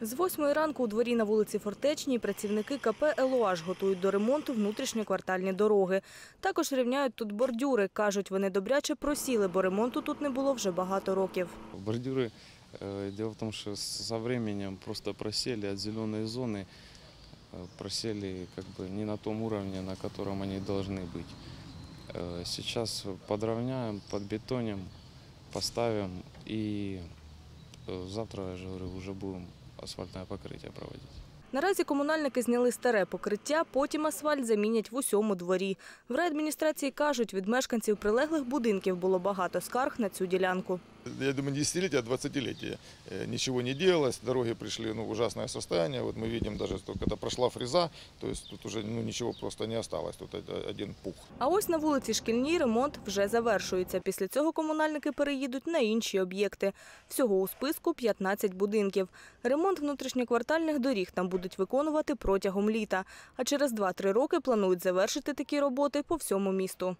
З восьмої ранку у дворі на вулиці Фортечній працівники КП «Елуаш» готують до ремонту внутрішньоквартальні дороги. Також рівняють тут бордюри. Кажуть, вони добряче просіли, бо ремонту тут не було вже багато років. Бордюры, э, дело в том, что с- со временем просто просели от зеленой зоны, э, просели как бы не на том уровне, на котором они должны быть. Э, Сейчас подровняем, подбетоним, поставим и э, завтра, я же говорю, уже будем асфальтное покриття проводять Наразі комунальники зняли старе покриття, потім асфальт замінять в усьому дворі. В райадміністрації кажуть, від мешканців прилеглих будинків було багато скарг на цю ділянку. Я думаю, не десятилетия, а двадцатилетия. Э, Ничего не делалось, дороги пришли ну, в ужасное состояние. Вот мы видим, даже только это прошла фреза, то есть тут уже ну, ничего просто не осталось, тут од- один пух. А ось на вулиці Шкільній ремонт вже завершується. Після цього комунальники переїдуть на інші об'єкти. Всього у списку 15 будинків. Ремонт внутрішньоквартальних доріг там будуть виконувати протягом літа. А через 2-3 роки планують завершити такі роботи по всьому місту.